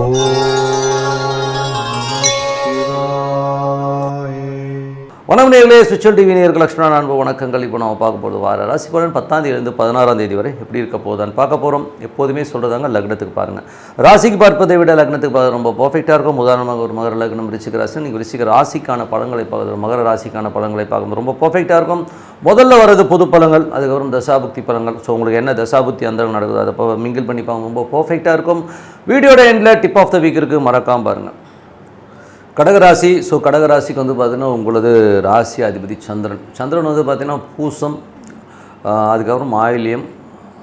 Oh. வணக்கம் நேர்களே சுவிட்சல் TV நேர்கள் லக்ஷ்மணா அன்பு வணக்கங்கள். இப்போ நம்ம பார்க்க போகிறது வார ராசி பலன் பத்தாம் தேதியிலிருந்து பதினாறாம் தேதி வரை எப்படி இருக்க போதான்னு பார்க்க போகிறோம் எப்போதுமே சொல்கிறதாங்க லக்னத்துக்கு பாருங்கள் ராசிக்கு பார்ப்பதை விட லக்னத்துக்கு பார்க்க ரொம்ப பர்ஃபெக்டாக இருக்கும். உதாரணமாக ஒரு மகர லக்னம் ரிச்சிக ராசி நீங்கள் ரிச்சிக ராசிக்கான படங்களை பார்க்குறது மகர ராசிக்கான பலன்களை பார்க்கும்போது ரொம்ப பர்ஃபெக்டாக இருக்கும். முதல்ல வர்றது பொது பழங்கள் அதுக்கப்புறம் தசாபுக்தி பழங்கள். ஸோ உங்களுக்கு என்ன தசாபுக்தி அந்த நடக்குது அதை மிங்கிள் பண்ணி பார்க்க ரொம்ப பர்ஃபெக்டாக இருக்கும். வீடியோட எண்டில் டிப் ஆஃப் த வீக் இருக்குது மறக்காமல் பாருங்கள் கடகராசி ஸோ கடகராசிக்கு வந்து பார்த்தீங்கன்னா உங்களது ராசி அதிபதி சந்திரன். சந்திரன் வந்து பார்த்திங்கன்னா பூசம் அதுக்கப்புறம் ஆயிலியம்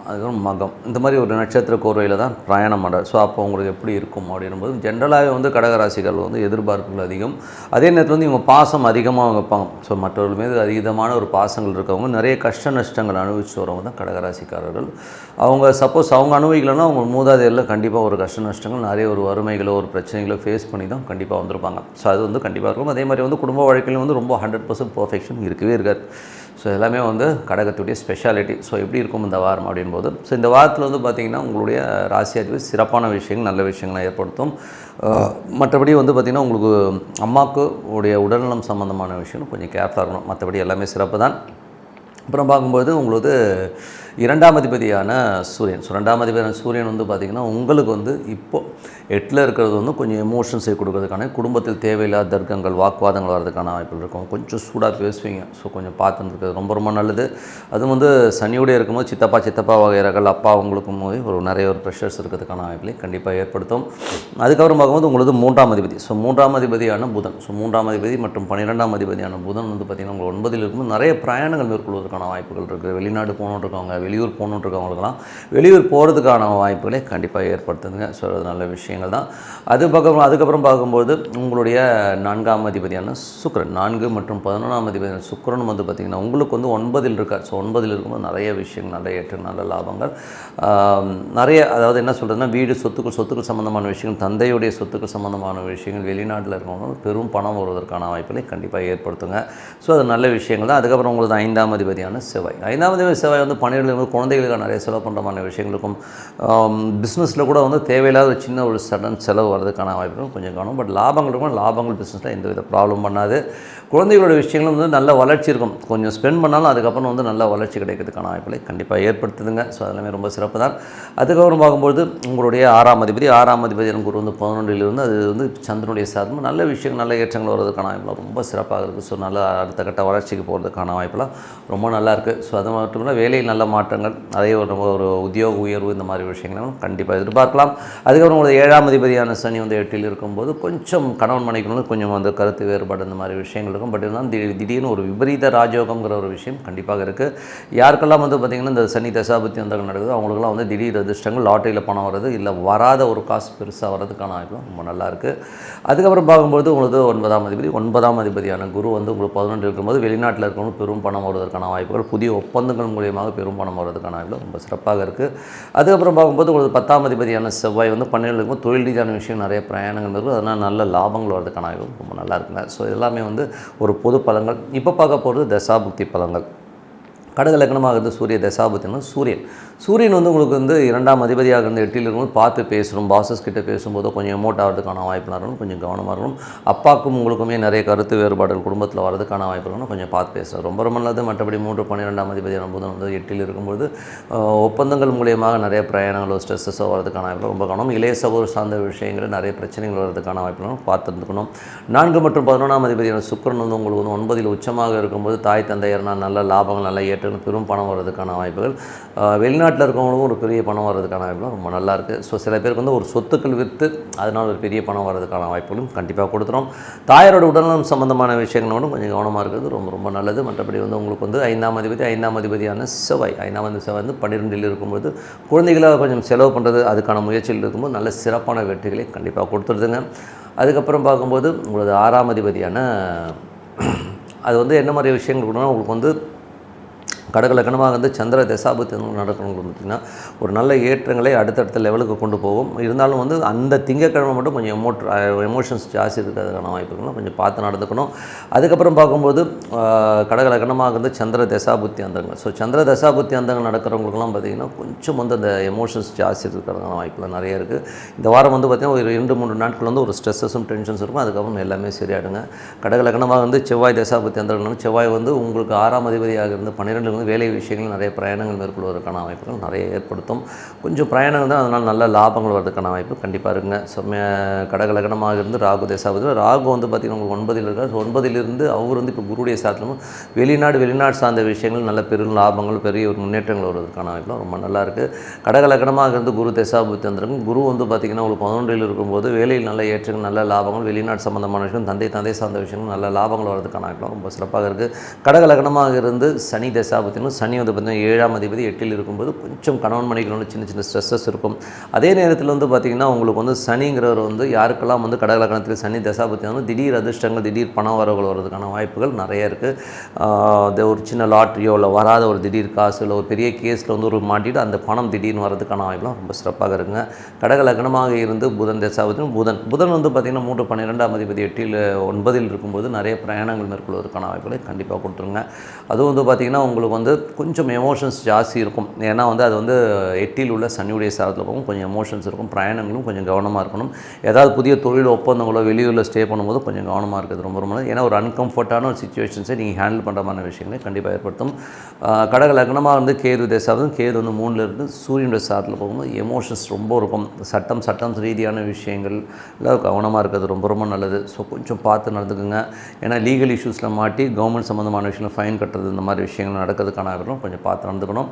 அதுக்கப்புறம் மகம். இந்த மாதிரி ஒரு நட்சத்திர கோர்வையில் தான் பிரயாணம் பண்ணுறார் ஸோ அப்போ உங்களுக்கு எப்படி இருக்கும் அப்படின்னும்போது ஜென்ரலாகவே வந்து கடகராசிகள் வந்து எதிர்பார்ப்புகள் அதிகம். அதே நேரத்தில் வந்து இவங்க பாசம் அதிகமாக வைப்பாங்க. ஸோ மற்றவர்கள் மீது அதிகமான ஒரு பாசங்கள் இருக்கவங்க நிறைய கஷ்ட நஷ்டங்கள் அனுபவிச்சு வரவங்க தான் கடகராசிக்காரர்கள். அவங்க சப்போஸ் அவங்க அனுபவிக்கலன்னா அவங்க மூதாதையரில் கண்டிப்பாக ஒரு கஷ்ட நஷ்டங்கள் நிறைய ஒரு வறுமைகளோ ஒரு பிரச்சனைகளோ ஃபேஸ் பண்ணி தான் கண்டிப்பாக வந்திருப்பாங்க. ஸோ அது வந்து கண்டிப்பாக இருக்கும். அதே மாதிரி வந்து குடும்ப வாழ்க்கையிலும் வந்து ரொம்ப ஹண்ட்ரட் பர்சன்ட் பர்ஃபெக்ஷன் இருக்கவே இருக்காது. ஸோ எல்லாமே வந்து கடகத்துடைய ஸ்பெஷாலிட்டி ஸோ எப்படி இருக்கும் இந்த வாரம் அப்படின்னு போது ஸோ இந்த வாரத்தில் வந்து பார்த்திங்கன்னா உங்களுடைய ராசி அதிபதி சிறப்பான விஷயங்கள் நல்ல விஷயங்களை ஏற்படுத்தும். மற்றபடி வந்து பார்த்திங்கன்னா உங்களுக்கு அம்மாவுக்கு உடைய உடல்நலம் சம்மந்தமான விஷயம் கொஞ்சம் கேர்ஃபுல்லாக இருக்கணும். மற்றபடி எல்லாமே சிறப்பு தான். அப்புறம் பார்க்கும்போது உங்களுக்கு இரண்டாம் அதிபதியான சூரியன். ஸோ ரெண்டாம் அதிபதியான சூரியன் வந்து பார்த்திங்கன்னா உங்களுக்கு வந்து இப்போது எட்டில் இருக்கிறது வந்து கொஞ்சம் எமோஷன்ஸை கொடுக்கறதுக்கான குடும்பத்தில் தேவையில்லாத தர்க்கங்கள் வாக்குவாதங்கள் வர்றதுக்கான வாய்ப்புகள் இருக்கும். கொஞ்சம் சூடாக பேசுவீங்க. ஸோ கொஞ்சம் பார்த்து இருக்கிறது ரொம்ப ரொம்ப நல்லது. அதுவும் வந்து சனியோடய இருக்கும்போது சித்தப்பா சித்தப்பா வகையறகள் அப்பா அவங்களுக்கும் போது ஒரு நிறைய ஒரு ப்ரெஷர்ஸ் இருக்கிறதுக்கான வாய்ப்புகளை கண்டிப்பாக ஏற்படுத்தும். அதுக்கப்புறம் பார்க்கும்போது உங்களுக்கு மூன்றாம் அதிபதி. ஸோ மூன்றாம் அதிபதியான புதன். ஸோ மூன்றாம் அதிபதி மற்றும் பன்னிரெண்டாம் அதிபதியான புதன் வந்து பார்த்திங்கன்னா உங்களுக்கு ஒன்பதில் இருக்கும்போது நிறைய பிரயாணங்கள் மேற்கொள்வதற்கான வாய்ப்புகள் இருக்குது வெளிநாடு போகணுன்னு இருக்கவங்க வெளியூர் போகணுன்னு இருக்கவங்களுக்கெல்லாம் வெளியூர் போகிறதுக்கான வாய்ப்புகளை கண்டிப்பாக ஏற்படுத்துதுங்க ஸோ அது நல்ல விஷயம். விஷயங்கள் தான். அது பக்கம் அதுக்கப்புறம் பார்க்கும்போது உங்களுடைய நான்காம் அதிபதியான சுக்கரன் நான்கு மற்றும் பதினொன்றாம் அதிபதியான சுக்கரன் வந்து பார்த்திங்கன்னா உங்களுக்கு வந்து ஒன்பதில் இருக்கார். ஸோ ஒன்பதில் இருக்கும்போது நிறைய விஷயங்கள் நல்ல ஏற்ற நல்ல லாபங்கள். நிறைய அதாவது என்ன சொல்கிறதுனா வீடு சொத்துக்கள் சொத்துக்கள் சம்மந்தமான விஷயங்கள் தந்தையுடைய சொத்துக்கள் சம்மந்தமான விஷயங்கள் வெளிநாட்டில் இருக்கிறவங்களும் பெரும் பணம் வருவதற்கான வாய்ப்புகளை கண்டிப்பாக ஏற்படுத்துங்க. ஸோ அது நல்ல விஷயங்கள் தான். அதுக்கப்புறம் உங்களுக்கு ஐந்தாம் அதிபதியான செவ்வாய். ஐந்தாம் அதிபதி செவ்வாய் வந்து பன்னிரெண்டு குழந்தைகளுக்கு நிறைய செலவு பண்ணுறமான விஷயங்களுக்கும் பிஸ்னஸில் கூட வந்து தேவையில்லாத ஒரு சின்ன ஒரு சடன் செலவு வர்றதுக்கான வாய்ப்புகள் கொஞ்சம் காணும். பட் லாபங்கள் இருக்கும் லாபங்கள் பிஸ்னஸில் எந்த வித ப்ராப்ளம் பண்ணாது. குழந்தைகளோட விஷயங்களும் வந்து நல்ல வளர்ச்சி இருக்கும். கொஞ்சம் ஸ்பெண்ட் பண்ணாலும் அதுக்கப்புறம் வந்து நல்ல வளர்ச்சி கிடைக்கிறதுக்கான வாய்ப்புகளை கண்டிப்பாக ஏற்படுத்துதுங்க. ஸோ அதெல்லாமே ரொம்ப சிறப்பு தான். அதுக்கப்புறம் பார்க்கும்போது உங்களுடைய ஆறாம் அதிபதி ஆறாம் அதிபதி குரு வந்து பதினொன்றிலிருந்து அது வந்து சந்திரனுடைய சாதனம் நல்ல விஷயங்கள் நல்ல ஏற்றங்கள் வர்றதுக்கான வாய்ப்புலாம் ரொம்ப சிறப்பாக இருக்குது ஸோ நல்ல அடுத்த கட்ட வளர்ச்சிக்கு போகிறதுக்கான வாய்ப்பெல்லாம் ரொம்ப நல்லாயிருக்கு ஸோ அது மட்டும் இல்லை வேலையில் நல்ல மாற்றங்கள் அதே ஒரு ஒரு உத்தியோக உயர்வு இந்த மாதிரி விஷயங்களும் கண்டிப்பாக எதிர்பார்க்கலாம். அதுக்கப்புறம் உங்களுக்கு ஏழாம் அதிபதியான சனி வந்து எட்டில் இருக்கும்போது கொஞ்சம் கணவன் மனைக்கு கொஞ்சம் அந்த கருத்து வேறுபாடு இந்த மாதிரி விஷயங்கள் இருக்கும். பட் இருந்தாலும் திடீர் திடீர்னு ஒரு விபரீத ராஜயோகங்கிற ஒரு விஷயம் கண்டிப்பாக இருக்குது யாருக்கெல்லாம் வந்து பார்த்திங்கன்னா இந்த சனி தசாபத்தி அந்த நடக்குது அவங்களுக்குலாம் வந்து திடீர் அதிர்ஷ்டங்கள் லாட்டரியில் பணம் வர்றது இல்லை வராத ஒரு காசு பெருசாக வர்றதுக்கான வாய்ப்பு ரொம்ப நல்லா இருக்குது அதுக்கப்புறம் பார்க்கும்போது உங்களுக்கு ஒன்பதாம் அதிபதி ஒன்பதாம் அதிபதியான குரு வந்து உங்களுக்கு பதினொன்று இருக்கும்போது வெளிநாட்டில் இருக்கவங்க பெரும் பணம் வருவதற்கான வாய்ப்புகள் புதிய ஒப்பந்தங்கள் மூலியமாக பெரும் பணம் வருவதற்கான வாய்ப்புகள் ரொம்ப சிறப்பாக இருக்குது அதுக்கப்புறம் பார்க்கும்போது உங்களுக்கு பத்தாம் அதிபதியான செவ்வாய் வந்து பன்னெண்டு தொழில் ரீதியான விஷயம் நிறைய பிரயாணங்கள் இருக்கும் அதனால் நல்ல லாபங்கள் வர்றதுக்கான ரொம்ப நல்லா இருக்குங்க. ஸோ எல்லாமே வந்து ஒரு பொது பலங்கள் இப்போ பார்க்க போகிறது தசாபுக்தி பலங்கள் கடக லக்னமாக இருந்து சூரிய தசாபுத்தினா சூரியன். சூரியன் வந்து உங்களுக்கு வந்து இரண்டாம் அதிபதியாக இருந்து எட்டில் இருக்கும்போது பார்த்து பேசணும் பாசஸ் கிட்டே பேசும்போது கொஞ்சம் எமோட் ஆகிறதுக்கான வாய்ப்புலாம் இருக்கணும் கொஞ்சம் கவனமாக இருக்கணும். அப்பாவுக்கும் உங்களுக்குமே நிறைய கருத்து வேறுபாடுகள் குடும்பத்தில் வரதுக்கான வாய்ப்பு இருக்கணும் கொஞ்சம் பார்த்து பேசணும் ரொம்ப ரொம்ப நல்லது. மற்றபடி மூன்று பன்னிரெண்டாம் அதிபதியான போது வந்து எட்டில் இருக்கும்போது ஒப்பந்தங்கள் மூலியமாக நிறைய பிரயாணங்களோ ஸ்ட்ரெஸ்ஸஸோ வரதுக்கான வாய்ப்பு ரொம்ப கவனம். இளைய சகோதர சார்ந்த விஷயங்கள் நிறைய பிரச்சனைகள் வரதுக்கான வாய்ப்புகளும் பார்த்துருந்துக்கணும் நான்கு மற்றும் பதினொன்றாம் அதிபதியான சுக்கிரன் வந்து உங்களுக்கு வந்து ஒன்பதில் உச்சமாக இருக்கும்போது தாய் தந்தையர்னால் நல்ல லாபங்கள் நல்ல ஏற்றங்கள் பெரும் பணம் வர்றதுக்கான வாய்ப்புகள். வெளிநாடு வெளிநாட்டில் இருக்கவங்களுக்கும் ஒரு பெரிய பணம் வர்றதுக்கான வாய்ப்புலாம் ரொம்ப நல்லா இருக்குது ஸோ சில பேருக்கு வந்து ஒரு சொத்துக்கள் விற்று அதனால் ஒரு பெரிய பணம் வர்றதுக்கான வாய்ப்புகளும் கண்டிப்பாக கொடுத்துரும் தாயாரோட உடல்நலம் சம்பந்தமான விஷயங்களோடும் கொஞ்சம் கவனமாக இருக்கிறது ரொம்ப ரொம்ப நல்லது. மற்றபடி வந்து உங்களுக்கு வந்து ஐந்தாம் அதிபதி ஐந்தாம் அதிபதியான செவ்வாய் ஐந்தாம் அதிபதி செவ்வாய் வந்து பன்னிரெண்டில் இருக்கும்போது குழந்தைகளாக கொஞ்சம் செலவு பண்ணுறது அதுக்கான முயற்சியில் இருக்கும்போது நல்ல சிறப்பான வெற்றிகளை கண்டிப்பாக கொடுத்துருதுங்க. அதுக்கப்புறம் பார்க்கும்போது உங்களது ஆறாம் அதிபதியான அது வந்து என்ன மாதிரி விஷயங்கள் கொடுக்கணும் உங்களுக்கு வந்து கடகலக்கணமாக வந்து சந்திர தசாபத்தி நடக்கணும்னு பார்த்திங்கன்னா ஒரு நல்ல ஏற்றங்களை அடுத்தடுத்த லெவலுக்கு கொண்டு போகும். இருந்தாலும் வந்து அந்த திங்கக்கிழமை மட்டும் கொஞ்சம் எமோட் எமோஷன்ஸ் ஜாஸ்தி இருக்கிறதுக்கான வாய்ப்புகளும் கொஞ்சம் பார்த்து நடந்துக்கணும். அதுக்கப்புறம் பார்க்கும்போது கடகலக்கணமாக வந்து சந்திர தசாபுத்தி அந்தங்கள். ஸோ சந்திர தசாபுத்தி அந்தங்கள் நடக்கிறவங்களுக்குலாம் பார்த்திங்கன்னா கொஞ்சம் வந்து அந்த எமோஷன்ஸ் ஜாஸ்தி இருக்கிறதுக்கான வாய்ப்புகள் நிறைய இருக்குது இந்த வாரம் வந்து பார்த்திங்கன்னா ஒரு ரெண்டு மூணு நாட்கள் வந்து ஒரு ஸ்ட்ரெஸ்ஸஸும் டென்ஷன்ஸ் இருக்கும். அதுக்கப்புறம் எல்லாமே சரியாடுங்க கடகலக்கணமாக வந்து செவ்வாய் தசாபுத்தி அந்தங்கள் செவ்வாய் வந்து உங்களுக்கு ஆறாம் அதிபதியாக இருந்து பன்னிரெண்டு வேலை விஷயங்கள் நிறைய பிரயாணங்கள் மேற்கொள்வதற்கான வாய்ப்புகள் நிறைய ஏற்படுத்தும். கொஞ்சம் பிரயாணங்கள் தான் அதனால் நல்ல லாபங்கள் வர்றதுக்கான வாய்ப்பு கண்டிப்பாக இருக்குங்க. ஸோ கடகலகனமாக இருந்து ராகு தேசாபதி ராகு வந்து பார்த்திங்கன்னா உங்களுக்கு ஒன்பதில் இருக்கார். ஒன்பதிலிருந்து அவர் வந்து இப்போ குருடைய சாத்திலும் வெளிநாடு வெளிநாடு சார்ந்த விஷயங்கள் நல்ல பெரும் லாபங்கள் பெரிய ஒரு முன்னேற்றங்கள் வருவதற்கான வாய்ப்புலாம் ரொம்ப நல்லா இருக்குது கடகலகணமாக இருந்து குரு தேசாபுத்தி வந்திருக்கும் குரு வந்து பார்த்திங்கன்னா உங்களுக்கு பதினொன்றில் இருக்கும்போது வேலையில் நல்ல ஏற்றங்கள் நல்ல லாபங்கள் வெளிநாடு சம்பந்தமான விஷயம் தந்தை தந்தை சார்ந்த விஷயங்கள் நல்ல லாபங்கள் வரதுக்கான வாய்ப்புலாம் ரொம்ப சிறப்பாக இருக்குது கடகலகணமாக இருந்து சனி பார்த்திங்கன்னா சனி வந்து பார்த்திங்கன்னா ஏழாம் அதிபதி எட்டில் இருக்கும்போது கொஞ்சம் கணவன் மனைவிகளோட சின்ன சின்ன ஸ்ட்ரெஸ்ஸஸ் இருக்கும். அதே நேரத்தில் வந்து பார்த்திங்கன்னா உங்களுக்கு வந்து சனிங்கிறவர் வந்து யாருக்கெல்லாம் வந்து கடகலக்கணத்தில் சனி தசாபத்தி வந்து திடீர் அதிர்ஷ்டங்கள் திடீர் பண வரவுகள் வர்றதுக்கான வாய்ப்புகள் நிறைய இருக்குது ஒரு சின்ன லாட்ரியோ இல்லை வராத ஒரு திடீர் காசு இல்லை ஒரு பெரிய கேஸில் வந்து ஒரு மாட்டிட்டு அந்த பணம் திடீர்னு வரதுக்கான வாய்ப்புலாம் ரொம்ப சிறப்பாக இருக்குங்க. கடகலக்கணமாக இருந்து புதன் தசாபத்தியும் புதன். புதன் வந்து பார்த்திங்கன்னா மூன்று பன்னிரெண்டாம் அதிபதி எட்டில் ஒன்பதில் இருக்கும்போது நிறைய பிரயாணங்கள் மேற்கொள்வதற்கான வாய்ப்புகளை கண்டிப்பாக கொடுத்துருங்க. அதுவும் வந்து பார்த்திங்கன்னா உங்களுக்கு வந்து கொஞ்சம் எமோஷன்ஸ் ஜாஸ்தி இருக்கும். ஏன்னா வந்து அது வந்து எட்டில் உள்ள சனியுடைய சாரத்தில் போகும். கொஞ்சம் எமோஷன்ஸ் இருக்கும். பிரயாணங்களும் கொஞ்சம் கவனமாக இருக்கணும். ஏதாவது புதிய தொழில் ஒப்பந்தங்களோ வெளியூரில் ஸ்டே பண்ணும்போது கொஞ்சம் கவனமாக இருக்கிறது ரொம்ப ரொம்ப நல்லது. ஏன்னா ஒரு அன்கம்ஃபர்டான ஒரு சுச்சுவேஷன்ஸை நீங்கள் ஹேண்டில் பண்ணுற மாதிரி விஷயங்களை கண்டிப்பாக ஏற்படுத்தும். கடக லக்னமாக வந்து கேது தேசாவும் கேது வந்து மூணில் இருந்து சூரியனுடைய சாரத்தில் போகும்போது எமோஷன்ஸ் ரொம்ப இருக்கும். சட்டம் சட்டம் ரீதியான விஷயங்கள் எல்லாம் கவனமாக இருக்கிறது ரொம்ப ரொம்ப நல்லது. ஸோ கொஞ்சம் பார்த்து நடந்துக்குங்க. ஏன்னா லீகல் இஷ்யூஸில் மாட்டி கவர்மெண்ட் சம்மந்தமான விஷயங்கள் ஃபைன் கட்டுறது இந்த மாதிரி விஷயங்கள் நடக்கிறதுக்கான வாய்ப்புகளும் கொஞ்சம் பார்த்து நடந்துக்கணும்.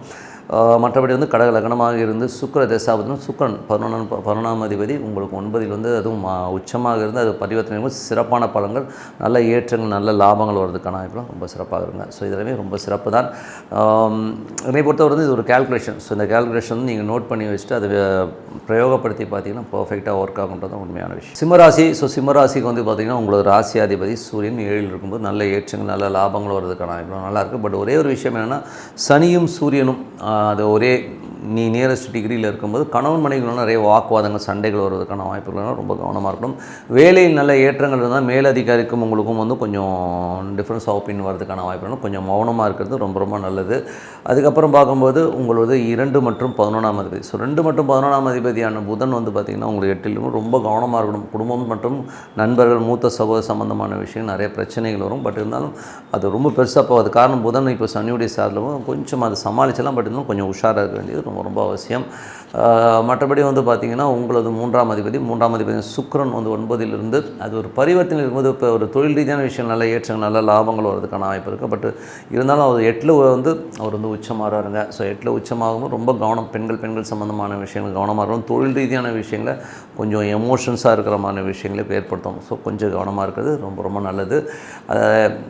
மற்றபடி வந்து கடக லக்னமாக இருந்து சுக்கர தசாபதினும் சுக்கரன் பதினொன்றாம் பதினொன்றாம் அதிபதி உங்களுக்கு ஒன்பதில் வந்து அதுவும் மா உச்சமாக இருந்து அது பரிவர்த்தனை சிறப்பான பலங்கள் நல்ல ஏற்றங்கள் நல்ல லாபங்கள் வர்றதுக்கான வாய்ப்புலாம் ரொம்ப சிறப்பாக இருங்க ஸோ இதெல்லாமே ரொம்ப சிறப்பு தான். என்னை பொறுத்தவரை வந்து இது ஒரு கேல்குலேஷன் ஸோ இந்த கேல்குலேஷன் வந்து நீங்கள் நோட் பண்ணி வச்சுட்டு அதை பிரயோகப்படுத்தி பார்த்தீங்கன்னா பர்ஃபெக்டாக ஒர்க் ஆகுன்றது தான் உண்மையான விஷயம். சிம்மராசி ஸோ சிம்மராசிக்கு வந்து பார்த்தீங்கன்னா உங்களோட ராசியாதிபதி சூரியன் ஏழில் இருக்கும்போது நல்ல ஏற்றங்கள் நல்ல லாபங்கள் வர்றதுக்கான வாய்ப்புலாம் நல்லாயிருக்கு பட் ஒரே ஒரு விஷயம் என்னென்னா சனியும் சூரியனும் ஆஹ், அது ஒரே நீ நியரஸ்ட் டிகிரியில் இருக்கும்போது கணவன் மனைவிகளும் நிறைய வாக்குவாதங்கள் சண்டைகள் வருவதற்கான வாய்ப்புகள் ரொம்ப கவனமாக இருக்கணும். வேலையில் நல்ல ஏற்றங்கள் இருந்தால் மேலதிகாரிக்கும் உங்களுக்கும் வந்து கொஞ்சம் டிஃப்ரென்ஸ் ஆஃப் ஒப்பீனியன் வரதுக்கான வாய்ப்புகள் கொஞ்சம் மௌனமாக இருக்கிறது ரொம்ப ரொம்ப நல்லது. அதுக்கப்புறம் பார்க்கும்போது உங்களது இரண்டு மற்றும் பதினொன்றாம் அதிபதி. ஸோ ரெண்டு மற்றும் பதினொன்றாம் அதிபதியான புதன் வந்து பார்த்திங்கன்னா உங்களுக்கு எட்டிலும் ரொம்ப கவனமாக இருக்கணும். குடும்பம் மற்றும் நண்பர்கள் மூத்த சகோதர சம்பந்தமான விஷயம் நிறைய பிரச்சனைகள் வரும். பட் இருந்தாலும் அது ரொம்ப பெருசாக போகாது. காரணம் புதன் இப்போ சனியுடைய சார்லும் கொஞ்சம் அதை சமாளிச்சலாம் பட் இருந்தாலும் கொஞ்சம் உஷாராக இருக்க வேண்டியது ரொம்ப அவசியம். மற்றபடி வந்து பார்த்திங்கன்னா உங்களது மூன்றாம் அதிபதி மூன்றாம் அதிபதி சுக்கரன் வந்து ஒன்பதிலிருந்து அது ஒரு பரிவர்த்தனை இருக்கும்போது இப்போ ஒரு தொழில் ரீதியான விஷயம் நல்ல ஏற்றங்கள் நல்ல லாபங்கள் வரதுக்கான வாய்ப்பு இருக்குது பட் இருந்தாலும் அவர் எட்டில் வந்து அவர் வந்து உச்சமாகறாருங்க ஸோ எட்டில் உச்சமாகும்போது ரொம்ப கவனம் பெண்கள் பெண்கள் சம்மந்தமான விஷயங்கள் கவனமாக இருக்கும் தொழில் ரீதியான விஷயங்களை கொஞ்சம் எமோஷன்ஸாக இருக்கிற மாதிரி விஷயங்களை ஏற்படுத்தும் ஸோ கொஞ்சம் கவனமாக இருக்கிறது ரொம்ப ரொம்ப நல்லது.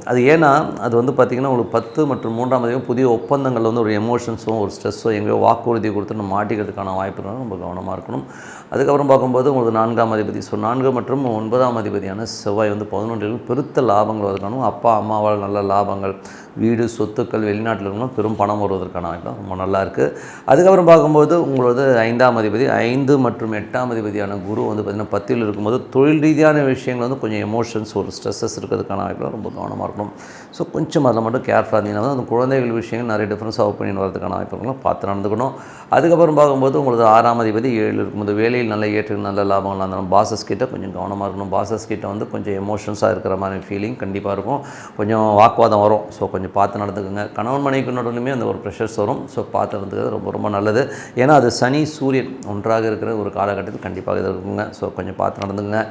அது ஏன்னா அது வந்து பார்த்திங்கன்னா உங்களுக்கு பத்து மற்றும் மூன்றாம் அதிகம் புதிய ஒப்பந்தங்கள் வந்து ஒரு எமோஷன்ஸும் ஒரு ஸ்ட்ரெஸ்ஸோ எங்கேயோ வாக்குறுதி கொடுத்து மாட்டிக்கிறதுக்கான வாய்ப்பு இருந்தாலும் ரொம்ப கவனமாக இருக்கணும். அதுக்கப்புறம் பார்க்கும்போது உங்களுக்கு நான்காம் அதிபதி ஸோ நான்கு மற்றும் ஒன்பதாம் அதிபதியான செவ்வாய் வந்து பதினொன்றில் பெருத்த லாபங்கள் வருவதற்கான அப்பா அம்மாவால் நல்ல லாபங்கள். வீடு சொத்துக்கள் வெளிநாட்டில் இருக்கணும் பெரும் பணம் வருவதற்கான வாய்ப்பு ரொம்ப நல்லா இருக்குது அதுக்கப்புறம் பார்க்கும்போது உங்களது ஐந்தாம் அதிபதி ஐந்து மற்றும் எட்டாம் அதிபதியான குரு வந்து பார்த்திங்கன்னா பத்தில் இருக்கும்போது தொழில் ரீதியான விஷயங்கள் வந்து கொஞ்சம் எமோஷன்ஸ் ஒரு ஸ்ட்ரெஸ்ஸஸ் இருக்கிறதுக்கான வாய்ப்பு ரொம்ப கவனமாக இருக்கணும். ஸோ கொஞ்சம் அதில் மட்டும் கேர்ஃபுல்லாக இருந்தீங்கன்னா அந்த குழந்தைகள் விஷயங்கள் நிறைய டிஃப்ரென்ஸ் ஆஃப் பண்ணி வரதுக்கான வாய்ப்புகளும் பார்த்து நடந்துக்கணும். அதுக்கப்புறம் பார்க்கும்போது உங்களுக்கு ஆறாம் அதிபதி ஏழு இருக்கும்போது வேலையில் நல்ல ஏற்று நல்ல லாபங்கள் இருந்தாலும் பாசஸ் கிட்ட கொஞ்சம் கவனமாக இருக்கணும். பாசஸ் கிட்ட வந்து கொஞ்சம் எமோஷன்ஸாக இருக்கிற மாதிரி ஃபீலிங் கண்டிப்பாக இருக்கும். கொஞ்சம் வாக்குவாதம் வரும். ஸோ கொஞ்சம் கொஞ்சம் பார்த்து நடந்துக்குங்க. கணவன் மனைவிக்கு நடுவுலையுமே அந்த ஒரு ப்ரெஷர்ஸ் வரும். ஸோ பார்த்து நடந்துக்கிறது ரொம்ப ரொம்ப நல்லது. ஏன்னா அது சனி சூரியன் ஒன்றாக இருக்கிற ஒரு காலகட்டத்தில் கண்டிப்பாக இது இருக்குங்க. ஸோ கொஞ்சம் பார்த்து நடந்துக்குங்க.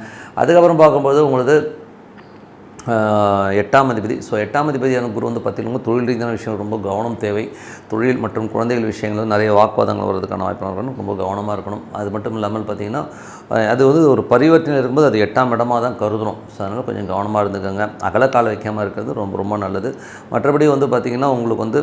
அதுக்கப்புறம் பார்க்கும்போது உங்களுக்கு எட்டாம் அதிபதி. ஸோ எட்டாம் அதிபதியான குரு வந்து பார்த்திங்கன்னா தொழில் ரீதியான விஷயம் ரொம்ப கவனம் தேவை. தொழில் மற்றும் குழந்தைகள் விஷயங்கள் நிறைய வாக்குவாதங்கள் வர்றதுக்கான வாய்ப்பு இருக்கணும். ரொம்ப கவனமாக இருக்கணும். அது மட்டும் இல்லாமல் பார்த்திங்கன்னா அது வந்து ஒரு பரிவர்த்தனை இருக்கும்போது அது எட்டாம் இடமாக தான் கருதுறோம். ஸோ அதனால் கொஞ்சம் கவனமாக இருந்துக்கோங்க. அகலக்கால் வைக்காமல் இருக்கிறது ரொம்ப ரொம்ப நல்லது. மற்றபடி வந்து பார்த்திங்கன்னா உங்களுக்கு வந்து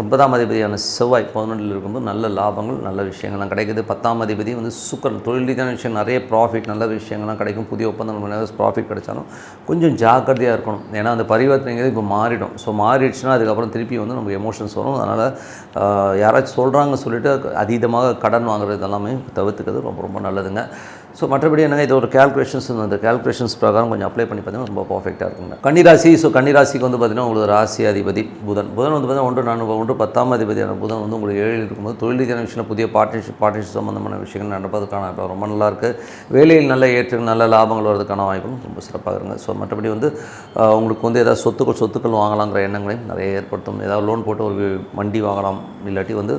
ஒன்பதாம் அதிபதியான செவ்வாய் பதினொன்றில் இருக்கும்போது நல்ல லாபங்கள் நல்ல விஷயங்கள்லாம் கிடைக்குது. பத்தாம் அதிபதி வந்து சுக்கரன் தொழில் ரீதியான விஷயம் நிறைய ப்ராஃபிட் நல்ல விஷயங்கள்லாம் கிடைக்கும். புதிய ஒப்பந்தங்கள் ப்ராஃபிட் கிடைச்சாலும் கொஞ்சம் ஜாக்கிரதையாக இருக்கணும். ஏன்னா அந்த பரிவர்த்தனைங்கிறது இப்போ மாறிடும். ஸோ மாறிடுச்சுன்னா அதுக்கப்புறம் திருப்பி வந்து நமக்கு எமோஷன்ஸ் வரும். அதனால் யாராச்சும் சொல்கிறாங்க சொல்லிட்டு அதீதமாக கடன் வாங்குறது எல்லாமே தவிர்த்துக்கிறது ரொம்ப ரொம்ப நல்லதுங்க. ஸோ மற்றபடி என்னங்க இது ஒரு கேல்குலேஷன்ஸ் அந்த கேல்குலேஷன்ஸ் பிரகாரம் கொஞ்சம் அப்ளை பண்ணி பார்த்தீங்கன்னா ரொம்ப பர்ஃபெக்டாக இருக்குங்க. கன்னிராசி ஸோ கன்னிராசிக்கு வந்து பார்த்தீங்கன்னா உங்களுக்கு ராசி அதிபதி புதன். புதன் வந்து பார்த்தீங்கன்னா ஒன்று நான் ஒன்று பத்தாம் அதிபதியான புதன் வந்து உங்களுக்கு ஏழில் இருக்கும்போது தொழில் ரீதியான விஷயம் புதிய பார்ட்னர்ஷிப் பார்ட்னர்ஷிப் சம்மந்தமான விஷயங்கள் நடப்பதற்கான இப்போ ரொம்ப நல்லா இருக்குது வேலையில் நல்ல ஏற்று நல்ல லாபங்கள் வரதுக்கான வாய்ப்பும் ரொம்ப சிறப்பாக இருங்க ஸோ மற்றபடி வந்து உங்களுக்கு வந்து ஏதாவது சொத்துக்கள் சொத்துக்கள் வாங்கலாங்கிற எண்ணங்களையும் நிறைய ஏற்படுத்தும். ஏதாவது லோன் போட்டு ஒரு வண்டி வாங்கலாம் இல்லாட்டி வந்து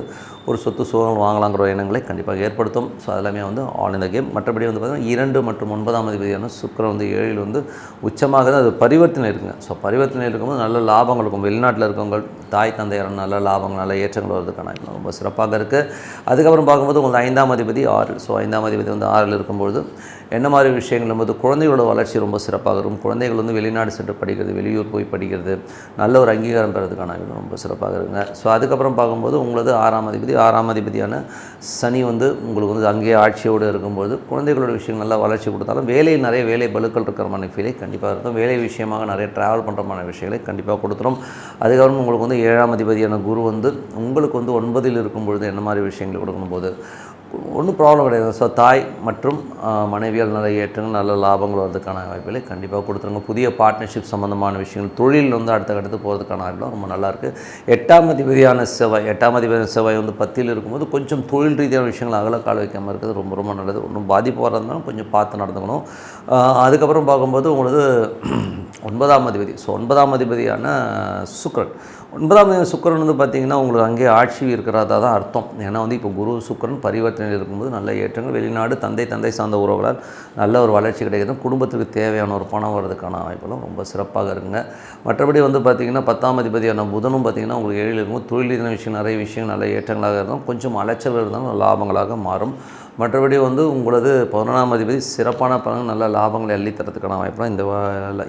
ஒரு சொத்து சூழல் வாங்கலாங்கிற எண்ணங்களை கண்டிப்பாக ஏற்படுத்தும். ஸோ அதெல்லாமே வந்து ஆல் இந்த கேம் மற்றபடி வந்து பார்த்திங்கன்னா இரண்டு மற்றும் ஒன்பதாம் அதிபதியான சுக்கரம் வந்து ஏழில் வந்து உச்சமாக தான் அது பரிவர்த்தனை இருக்குங்க. ஸோ பரிவர்த்தனை இருக்கும்போது நல்ல லாபங்கள் இருக்கும். வெளிநாட்டில் இருக்கவங்க தாய் தந்தையர் நல்ல லாபங்கள் நல்ல ஏற்றங்கள் வருதுக்கான ரொம்ப சிறப்பாக இருக்குது அதுக்கப்புறம் பார்க்கும்போது உங்களுக்கு ஐந்தாம் அதிபதி ஆறு ஸோ ஐந்தாம் அதிபதி வந்து ஆறில் இருக்கும்பொழுது என்ன மாதிரி விஷயங்கள்? போது குழந்தைகளோட வளர்ச்சி ரொம்ப சிறப்பாக இருக்கும். குழந்தைகள் வந்து வெளிநாடு சென்று படிக்கிறது வெளியூர் போய் படிக்கிறது நல்ல ஒரு அங்கீகாரம் பெறதுக்கான ரொம்ப சிறப்பாக இருக்குங்க. ஸோ அதுக்கப்புறம் பார்க்கும்போது உங்களது ஆறாம் அதிபதி ஆறாம் அதிபதியான சனி வந்து உங்களுக்கு வந்து அங்கேயே ஆட்சியோடு இருக்கும்போது குழந்தைகளோட விஷயங்கள் நல்லா வளர்ச்சி கொடுத்தாலும் வேலையில் நிறைய வேலை பலுக்கள் இருக்கிற மாதிரி ஃபீலை கண்டிப்பாக இருக்கும். வேலை விஷயமாக நிறைய ட்ராவல் பண்ணுற மாதிரி விஷயங்களை கண்டிப்பாக கொடுத்துரும். அதுக்கப்புறம் உங்களுக்கு வந்து ஏழாம் அதிபதியான குரு வந்து உங்களுக்கு வந்து ஒன்பதில் இருக்கும் பொழுது என்ன மாதிரி விஷயங்கள் கொடுக்கும்போது ஒன்றும் ப்ராப்ளம் கிடையாது. ஸோ தாய் மற்றும் மனைவியல் மனைவியால் நல்ல ஏற்றங்கள் நல்ல லாபங்கள் வரதுக்கான வாய்ப்புகளை கண்டிப்பாக கொடுத்துருங்க. புதிய பார்ட்னர்ஷிப் சம்மந்தமான விஷயங்கள் தொழில் வந்து அடுத்த கட்டத்துக்கு போகிறதுக்கான வாய்ப்புலாம் ரொம்ப நல்லாயிருக்கு எட்டாம் அதிபதியான செவ்வாய் எட்டாம் அதிபதியான செவ்வாய் வந்து பத்தியில் இருக்கும்போது கொஞ்சம் தொழில் ரீதியான விஷயங்கள் அகல கால வைக்காமல் இருக்கிறது ரொம்ப ரொம்ப நல்லது. ஒன்றும் பாதிப்பு வரதுனாலும் கொஞ்சம் பார்த்து நடந்துக்கணும். அதுக்கப்புறம் பார்க்கும்போது உங்களது ஒன்பதாம் அதிபதி ஸோ ஒன்பதாம் அதிபதியான சுக்ரன் ஒன்பதாம் தேதி வந்து பார்த்திங்கன்னா உங்களுக்கு அங்கேயே ஆட்சி இருக்கிறதா தான் அர்த்தம். ஏன்னா வந்து இப்போ குரு சுக்கிரன் பரிவர்த்தனையில் இருக்கும்போது நல்ல ஏற்றங்கள். வெளிநாடு தந்தை தந்தை சார்ந்த உறவுகளால் நல்ல ஒரு வளர்ச்சி கிடைக்கிறது குடும்பத்துக்கு தேவையான ஒரு பணம் வர்றதுக்கான வாய்ப்புகளும் ரொம்ப சிறப்பாக இருக்குங்க. மற்றபடி வந்து பார்த்திங்கன்னா பத்தாம் அதிபதியான புதனும் பார்த்திங்கன்னா உங்களுக்கு ஏழில் இருக்கும்போது தொழில் ரீதியான விஷயம் நிறைய விஷயம் நல்ல ஏற்றங்களாக இருந்தாலும் கொஞ்சம் அலைச்சல் இருந்தாலும் லாபங்களாக மாறும். மற்றபடி வந்து உங்களது பதினொன்றாம் அதிபதி சிறப்பான பலன் நல்ல லாபங்களை அள்ளி தரத்துக்கான வாய்ப்புலாம் இந்த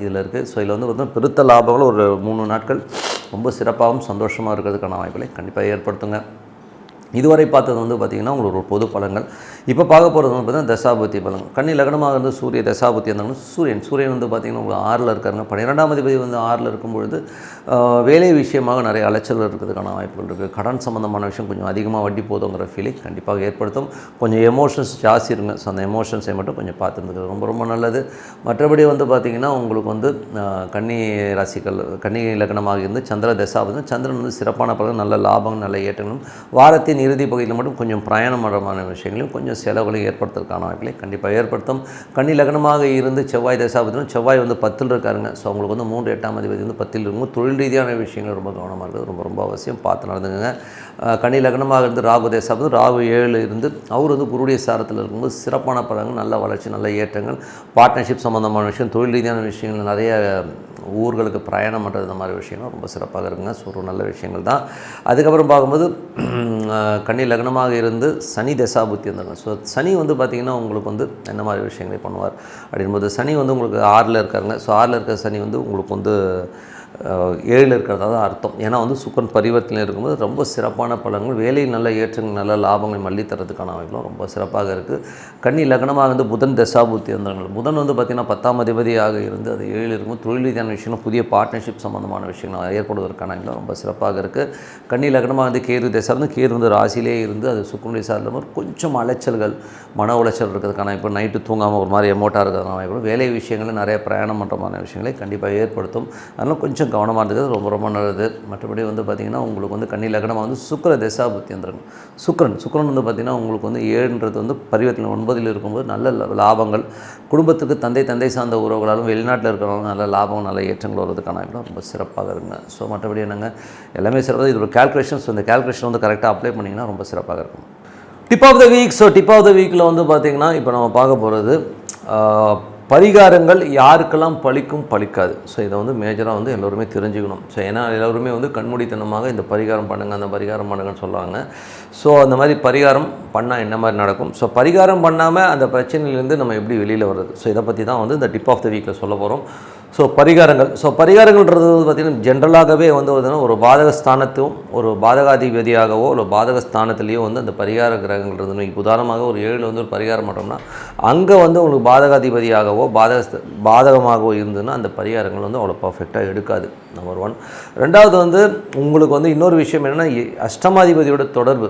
இதில் இருக்குது ஸோ இதில் வந்து பார்த்தீங்கன்னா பெருத்த லாபங்கள் ஒரு மூணு நாட்கள் ரொம்ப சிறப்பாகவும் சந்தோஷமாக இருக்கிறதுக்கான வாய்ப்புகளை கண்டிப்பாக ஏற்படுத்துங்க. இதுவரை பார்த்தது வந்து பார்த்திங்கன்னா உங்களுக்கு ஒரு பொது பலன்கள். இப்போ பார்க்க போகிறது வந்து பார்த்தீங்கன்னா தசாபுத்தி பலன். கண்ணி லக்னமாக இருந்து சூரிய தசாபுத்தி இருந்தாலும் சூரியன். சூரியன் வந்து பார்த்திங்கன்னா உங்களுக்கு ஆறில் இருக்காருங்க பன்னிரெண்டாம் அதிபதி வந்து ஆறில் இருக்கும் பொழுது வேலை விஷயமாக நிறைய அலைச்சல் இருக்கிறதுக்கான வாய்ப்புகள் இருக்குது கடன் சம்மந்தமான விஷயம் கொஞ்சம் அதிகமாக வட்டி போதுங்கிற ஃபீலிங் கண்டிப்பாக ஏற்படுத்தும். கொஞ்சம் எமோஷன்ஸ் ஜாஸ்தி இருங்க. ஸோ அந்த எமோஷன்ஸை மட்டும் கொஞ்சம் பார்த்துருந்துக்கிறது ரொம்ப ரொம்ப நல்லது. மற்றபடி வந்து பார்த்திங்கன்னா உங்களுக்கு வந்து கன்னி ராசிகள் கன்னி லக்னமாக இருந்து சந்திர தசாபதி. சந்திரன் வந்து சிறப்பான பலன் நல்ல லாபம் நல்ல ஏற்றங்களும். வாரத்தின் இறுதி பகுதியில் மட்டும் கொஞ்சம் பிரயாணம் பண்ணுறமான விஷயங்களையும் கொஞ்சம் செலவுகளை ஏற்படுத்துறதுக்கான வாய்ப்புகளை கண்டிப்பாக ஏற்படுத்தும். கன்னி லக்னமாக இருந்து செவ்வாய் தசாபதியும் செவ்வாய் வந்து பத்தில் இருக்காருங்க. ஸோ அவங்களுக்கு வந்து மூன்று எட்டாம் அதிபதி வந்து பத்தில் இருக்கும். தொழில் ரீதியான விஷயங்கள் ரொம்ப கவனமாக இருக்குது ரொம்ப ரொம்ப அவசியம். பார்த்து நடந்துங்க கனி லக்னமாக இருந்து ராகு தேசாபதி ராகு ஏழு இருந்து அவர் வந்து குருடைய சாரத்தில் இருக்கும்போது சிறப்பான படங்கள் நல்ல வளர்ச்சி நல்ல ஏற்றங்கள் பார்ட்னர்ஷிப் சம்மந்தமான விஷயம் தொழில் ரீதியான விஷயங்கள் நிறைய ஊர்களுக்கு பிரயாணம் பண்ணுறது இந்த மாதிரி விஷயங்கள் ரொம்ப சிறப்பாக இருக்குங்க. ஸோ ஒரு நல்ல விஷயங்கள் தான். அதுக்கப்புறம் பார்க்கும்போது கன்னி லக்னமாக இருந்து சனி தசாபுத்தி இருந்தாங்க ஸோ சனி வந்து பார்த்திங்கன்னா உங்களுக்கு வந்து என்ன மாதிரி விஷயங்களை பண்ணுவார் அப்படின்போது சனி வந்து உங்களுக்கு ஆறில் இருக்காருங்க. ஸோ ஆறில் இருக்கிற சனி வந்து உங்களுக்கு வந்து ஏழில் இருக்கிறதா தான் அர்த்தம். ஏன்னா வந்து சுக்கரன் பரிவர்த்தனை இருக்கும்போது ரொம்ப சிறப்பான பலன்கள் வேலை நல்ல ஏற்றங்கள் நல்ல லாபங்கள் மல்லி தரதுக்கான வாய்ப்புலாம் ரொம்ப சிறப்பாக இருக்குது கன்னி லக்னமாக வந்து புதன் தசாபூர்த்தி வந்தவர்கள். புதன் வந்து பார்த்திங்கன்னா பத்தாம் அதிபதியாக இருந்து அது ஏழில் இருக்கும் தொழில் ரீதியான விஷயங்கள் புதிய பார்ட்னர்ஷிப் சம்மந்தமான விஷயங்கள் ஏற்படுவதற்கான வாய்ப்புலாம் ரொம்ப சிறப்பாக இருக்குது கன்னி லக்னமாக வந்து கேது தசா வந்து கேது வந்து ராசியிலே இருந்து அது சுக்கரனுடைய சார்ந்த கொஞ்சம் அலைச்சல்கள் மன உளைச்சல் இருக்கிறதுக்கான இப்போ நைட்டு தூங்காமல் ஒரு மாதிரி எமோட்டாக இருக்கிறதுனால வாய்ப்பு வேலை விஷயங்களில் நிறைய பிரயாணம் பண்ணுறமான விஷயங்களை கண்டிப்பாக ஏற்படுத்தும். அதனால் கொஞ்சம் கவனமாக இருக்கிறது ரொம்ப ரொம்ப நல்லது. மற்றபடி வந்து பார்த்திங்கன்னா உங்களுக்கு வந்து கன்னி லக்னமாக வந்து சுக்கர தசாபுத்தி வந்துருங்க சுக்கரன் சுக்கரன் வந்து பார்த்திங்கன்னா உங்களுக்கு வந்து ஏழுன்றது வந்து பரிவர்த்தனை ஒன்பதில் இருக்கும்போது நல்ல லாபங்கள். குடும்பத்துக்கு தந்தை தந்தை சார்ந்த உறவுகளாலும் வெளிநாட்டில் இருக்கிறவங்க நல்ல லாபம் நல்ல ஏற்றங்கள் வருவதுக்கான ரொம்ப சிறப்பாக இருக்குங்க. ஸோ மற்றபடி என்னங்க? எல்லாமே சிறப்பாக இது ஒரு கேல்குலேஷன்ஸ் இந்த கேல்குலேஷன் வந்து கரெக்டாக அப்ளை பண்ணிங்கன்னா ரொம்ப சிறப்பாக இருக்கும். Dip of the week so dip of the வீக்கில் வந்து பார்த்திங்கன்னா இப்போ நம்ம பார்க்க போகிறது பரிகாரங்கள் யாருக்கெல்லாம் பலிக்கும் பலிக்காது ஸோ இதை வந்து மேஜராக வந்து எல்லோருமே தெரிஞ்சுக்கணும். ஸோ ஏன்னா எல்லோருமே வந்து கண்மூடித்தனமாக இந்த பரிகாரம் பண்ணுங்கள் அந்த பரிகாரம் பண்ணுங்கன்னு சொல்லுவாங்க. ஸோ அந்த மாதிரி பரிகாரம் பண்ணால் என்ன மாதிரி நடக்கும்? ஸோ பரிகாரம் பண்ணாமல் அந்த பிரச்சனையிலேருந்து நம்ம எப்படி வெளியில் வர்றது? ஸோ இதை பற்றி தான் வந்து இந்த டிப் ஆஃப் த வீக்கில் சொல்ல போகிறோம் ஸோ பரிகாரங்கள். ஸோ பரிகாரங்கள்ன்றது வந்து பார்த்திங்கன்னா ஜென்ரலாகவே வந்து பார்த்தீங்கன்னா ஒரு பாதக ஸ்தானத்தும் ஒரு பாதகாதிபதியாகவோ இல்லை பாதக ஸ்தானத்துலேயோ வந்து அந்த பரிகார கிரகங்கள்ன்றது. இன்றைக்கி உதாரணமாக ஒரு ஏழில் வந்து ஒரு பரிகாரம் பண்ணுறோம்னா அங்கே வந்து உங்களுக்கு பாதகாதிபதியாகவோ பாதக பாதகமாகவோ இருந்ததுன்னா அந்த பரிகாரங்கள் வந்து அவ்வளோ பர்ஃபெக்டாக எடுக்காது. நம்பர் ஒன் ரெண்டாவது வந்து உங்களுக்கு வந்து இன்னொரு விஷயம் என்னென்னா அஷ்டமாதிபதியோட தொடர்பு.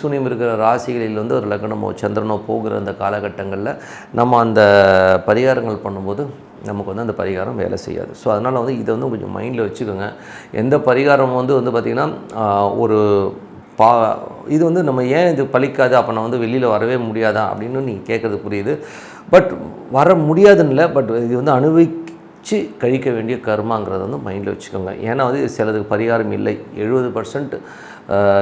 சூனியம் இருக்கிற ராசிகளில் வந்து ஒரு லக்னமோ சந்திரனோ போகிற அந்த காலகட்டங்களில் நம்ம அந்த பரிகாரங்கள் பண்ணும்போது நமக்கு வந்து அந்த பரிகாரம் வேலை செய்யாது. ஸோ அதனால் வந்து இதை வந்து கொஞ்சம் மைண்டில் வச்சுக்கோங்க. எந்த பரிகாரம் வந்து வந்து பார்த்திங்கன்னா ஒரு பா இது வந்து நம்ம ஏன் இது பழிக்காது? அப்போ நான் வந்து வெளியில் வரவே முடியாதா? அப்படின்னு நீங்கள் கேட்குறது புரியுது. பட் வர முடியாதுன்னு இல்லை பட் இது வந்து அனுபவிச்சு கழிக்க வேண்டிய கர்மாங்கிறத வந்து மைண்டில் வச்சுக்கோங்க. ஏன்னா வந்து சிலதுக்கு பரிகாரம் இல்லை. எழுபது பர்சன்ட்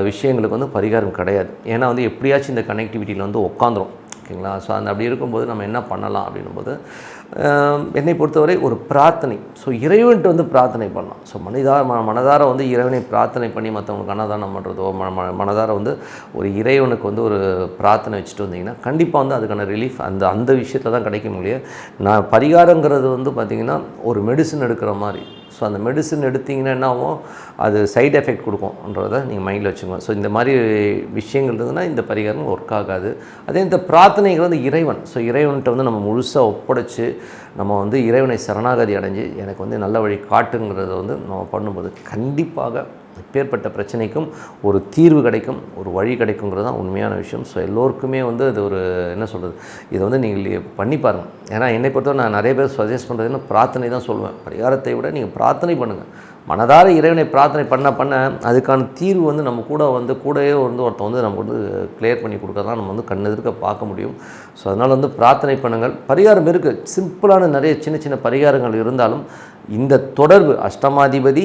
விஷயங்களுக்கு வந்து பரிகாரம் கிடையாது. ஏன்னா வந்து எப்படியாச்சும் இந்த கனெக்டிவிட்டியில் வந்து உட்காந்துரும் ஓகேங்களா? ஸோ அந்த அப்படி இருக்கும்போது நம்ம என்ன பண்ணலாம் அப்படின்னும்போது என்னை பொறுத்தவரை ஒரு பிரார்த்தனை. ஸோ இறைவன்ட்டு வந்து பிரார்த்தனை பண்ணலாம். ஸோ மனிதார ம மனதார வந்து இறைவனை பிரார்த்தனை பண்ணி மற்றவங்களுக்கு அன்னதானம் பண்ணுறதோ மன மனதார வந்து ஒரு இறைவனுக்கு வந்து ஒரு பிரார்த்தனை வச்சுட்டு வந்தீங்கன்னா கண்டிப்பாக வந்து அதுக்கான ரிலீஃப் அந்த அந்த விஷயத்தில் தான் கிடைக்க முடியும் நான் பரிகாரங்கிறது வந்து பார்த்திங்கன்னா ஒரு மெடிசன் எடுக்கிற மாதிரி. ஸோ அந்த மெடிசன் எடுத்திங்கன்னா என்ன அது சைட் எஃபெக்ட் கொடுக்கும்ன்றதை நீங்கள் மைண்டில் வச்சுக்கோங்க. ஸோ இந்த மாதிரி விஷயங்கள் இருந்ததுன்னா இந்த பரிகாரம் ஒர்க் ஆகாது. அதே இந்த பிரார்த்தனைகள் வந்து இறைவன். ஸோ இறைவன்கிட்ட வந்து நம்ம முழுசாக ஒப்படைச்சு நம்ம வந்து இறைவனை சரணாகதி அடைஞ்சு எனக்கு வந்து நல்ல வழி காட்டுங்கிறத வந்து நம்ம பண்ணும்போது கண்டிப்பாக அப்பேற்பட்ட பிரச்சனைக்கும் ஒரு தீர்வு கிடைக்கும் ஒரு வழி கிடைக்குங்கிறது தான் உண்மையான விஷயம். ஸோ எல்லோருக்குமே வந்து அது ஒரு என்ன சொல்கிறது இதை வந்து நீங்கள் பண்ணி பாருங்கள் ஏன்னா என்னை பொறுத்தவரை நான் நிறைய பேர் சஜஸ்ட் பண்ணுறதுன்னா பிரார்த்தனை தான் சொல்லுவேன். பரிகாரத்தை விட நீங்கள் பிரார்த்தனை பண்ணுங்கள் மனதார இறைவனை பிரார்த்தனை பண்ண பண்ண அதுக்கான தீர்வு வந்து நம்ம கூட வந்து கூடவே வந்து ஒருத்தன் வந்து நமக்கு வந்து கிளியர் பண்ணி கொடுக்கறதான் நம்ம வந்து கண் எதிர்க்க பார்க்க முடியும். ஸோ அதனால் வந்து பிரார்த்தனை பண்ணுங்கள். பரிகாரம் இருக்குது சிம்பிளான நிறைய சின்ன சின்ன பரிகாரங்கள் இருந்தாலும் இந்த தொடர்பு அஷ்டமாதிபதி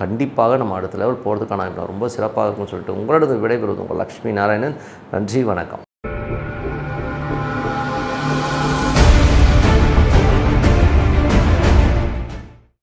கண்டிப்பாக நம்ம அடுத்த லெவல் போகிறதுக்கான ரொம்ப சிறப்பாக இருக்கும்னு சொல்லிட்டு உங்களோட விடைபெறுவது உங்கள் லக்ஷ்மி நாராயணன். நன்றி வணக்கம்.